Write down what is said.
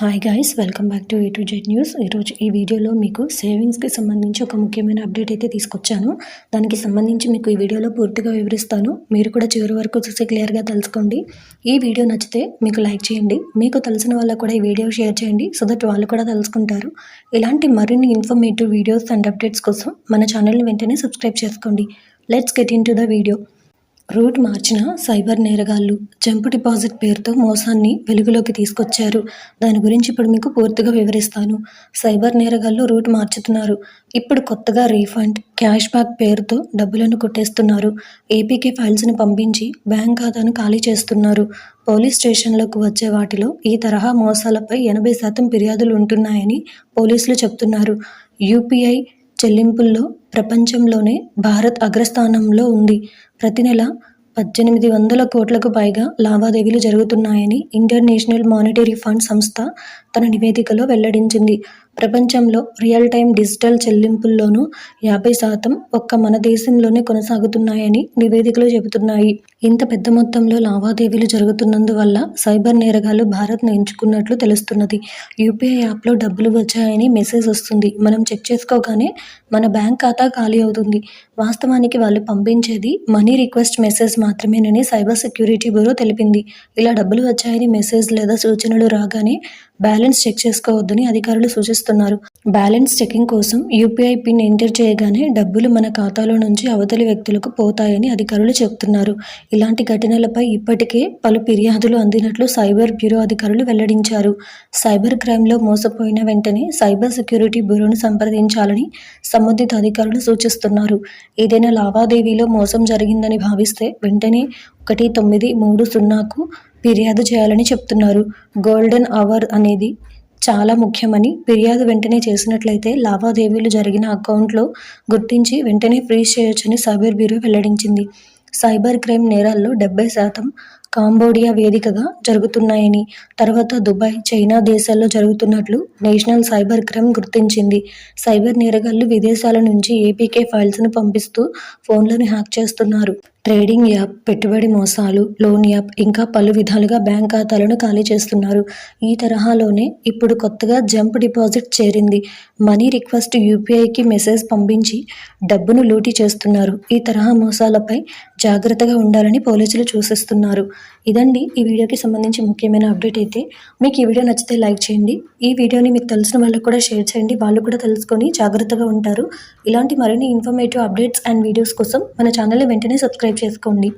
Hi guys welcome back to A to Z news ఈరోజు ఈ వీడియోలో మీకు సేవింగ్స్కి సంబంధించి ఒక ముఖ్యమైన అప్డేట్ అయితే తీసుకొచ్చాను. దానికి సంబంధించి మీకు ఈ వీడియోలో పూర్తిగా వివరిస్తాను. మీరు కూడా చివరి వరకు చూసి క్లియర్గా తెలుసుకోండి. ఈ వీడియో నచ్చితే మీకు లైక్ చేయండి. మీకు తెలిసిన వాళ్ళకు కూడా ఈ వీడియో షేర్ చేయండి. సో దట్ వాళ్ళు కూడా తెలుసుకుంటారు. ఇలాంటి మరిన్ని ఇన్ఫర్మేటివ్ వీడియోస్ అండ్ అప్డేట్స్ కోసం మన ఛానల్ని వెంటనే సబ్స్క్రైబ్ చేసుకోండి. Let's get into the video route మార్చిన సైబర్ నేరగాళ్ళు జంప్ డిపాజిట్ పేరుతో మోసాన్ని వెలుగులోకి తీసుకొచ్చారు. దాని గురించి ఇప్పుడు మీకు పూర్తిగా వివరిస్తాను. సైబర్ నేరగాళ్ళు రూట్ మార్చుతున్నారు. ఇప్పుడు కొత్తగా రీఫండ్ క్యాష్ బ్యాక్ పేరుతో డబ్బులను కొట్టేస్తున్నారు. ఏపీకే ఫైల్స్ను పంపించి బ్యాంక్ ఖాతాను ఖాళీ చేస్తున్నారు. పోలీస్ స్టేషన్లకు వచ్చే వాటిలో ఈ తరహా మోసాలపై ఎనభై శాతం ఫిర్యాదులు ఉంటున్నాయని పోలీసులు చెప్తున్నారు. యూపీఐ చెల్లింపుల్లో ప్రపంచంలోనే భారత్ అగ్రస్థానంలో ఉంది. ప్రతి నెల పద్దెనిమిది వందల కోట్లకు పైగా లావాదేవీలు జరుగుతున్నాయని ఇంటర్నేషనల్ మానిటరీ ఫండ్ సంస్థ తన నివేదికలో వెల్లడించింది. ప్రపంచంలో రియల్ టైం డిజిటల్ చెల్లింపుల్లోనూ యాభై శాతం ఒక్క మన దేశంలోనే కొనసాగుతున్నాయని నివేదికలు చెబుతున్నాయి. ఇంత పెద్ద మొత్తంలో లావాదేవీలు జరుగుతున్నందువల్ల సైబర్ నేరగాళ్ళు భారత్ను ఎంచుకున్నట్లు తెలుస్తున్నది. యూపీఐ యాప్లో డబ్బులు వచ్చాయని మెసేజ్ వస్తుంది. మనం చెక్ చేసుకోగానే మన బ్యాంక్ ఖాతా ఖాళీ అవుతుంది. వాస్తవానికి వాళ్ళు పంపించేది మనీ రిక్వెస్ట్ మెసేజ్ మాత్రమేనని సైబర్ సెక్యూరిటీ బ్యూరో తెలిపింది. ఇలా డబ్బులు వచ్చాయని మెసేజ్ లేదా సూచనలు రాగానే బ్యాలెన్స్ చెక్ చేసుకోవద్దని అధికారులు సూచిస్తున్నారు. బ్యాలెన్స్ చెకింగ్ కోసం యూపీఐ పిన్ ఎంటర్ చేయగానే డబ్బులు మన ఖాతాలో నుంచి అవతలి వ్యక్తులకు పోతాయని అధికారులు చెబుతున్నారు. ఇలాంటి ఘటనలపై ఇప్పటికే పలు ఫిర్యాదులు అందినట్లు సైబర్ బ్యూరో అధికారులు వెల్లడించారు. సైబర్ క్రైమ్లో మోసపోయిన వెంటనే సైబర్ సెక్యూరిటీ బ్యూరోను సంప్రదించాలని సంబంధిత అధికారులు సూచిస్తున్నారు. ఏదైనా లావాదేవీలో మోసం జరిగిందని భావిస్తే వెంటనే ఒకటి తొమ్మిది మూడు సున్నాకు ఫిర్యాదు చేయాలని చెప్తున్నారు. గోల్డెన్ అవర్ అనేది చాలా ముఖ్యమని ఫిర్యాదు వెంటనే చేసినట్లయితే లావాదేవీలు జరిగిన అకౌంట్లో గుర్తించి వెంటనే ఫ్రీజ్ చేయొచ్చని సైబర్ బ్యూరో వెల్లడించింది. సైబర్ క్రైమ్ నేరాల్లో డెబ్బై శాతం కాంబోడియా వేదికగా జరుగుతున్నాయని తర్వాత దుబాయ్ చైనా దేశాల్లో జరుగుతున్నట్లు నేషనల్ సైబర్ క్రైమ్ గుర్తించింది. సైబర్ నేరగాళ్ళు విదేశాల నుంచి ఏపీకే ఫైల్స్ను పంపిస్తూ ఫోన్లను హ్యాక్ చేస్తున్నారు. ట్రేడింగ్ యాప్ పెట్టుబడి మోసాలు లోన్ యాప్ ఇంకా పలు విధాలుగా బ్యాంక్ ఖాతాలను ఖాళీ చేస్తున్నారు. ఈ తరహాలోనే ఇప్పుడు కొత్తగా జంప్ డిపాజిట్ చేరింది. మనీ రిక్వెస్ట్ యూపీఐకి మెసేజ్ పంపించి డబ్బును లూటీ చేస్తున్నారు. ఈ తరహా మోసాలపై జాగ్రత్తగా ఉండాలని పోలీసులు సూచిస్తున్నారు. ఇదండి ఈ వీడియోకి సంబంధించి ముఖ్యమైన అప్డేట్ అయితే. మీకు ఈ వీడియో నచ్చితే లైక్ చేయండి. ఈ వీడియోని మీకు తెలిసిన వాళ్ళకు కూడా షేర్ చేయండి. వాళ్ళు కూడా తెలుసుకొని జాగ్రత్తగా ఉంటారు. ఇలాంటి మరిన్ని ఇన్ఫర్మేటివ్ అప్డేట్స్ అండ్ వీడియోస్ కోసం మన ఛానల్ని వెంటనే సబ్స్క్రైబ్ చేసుకోండి.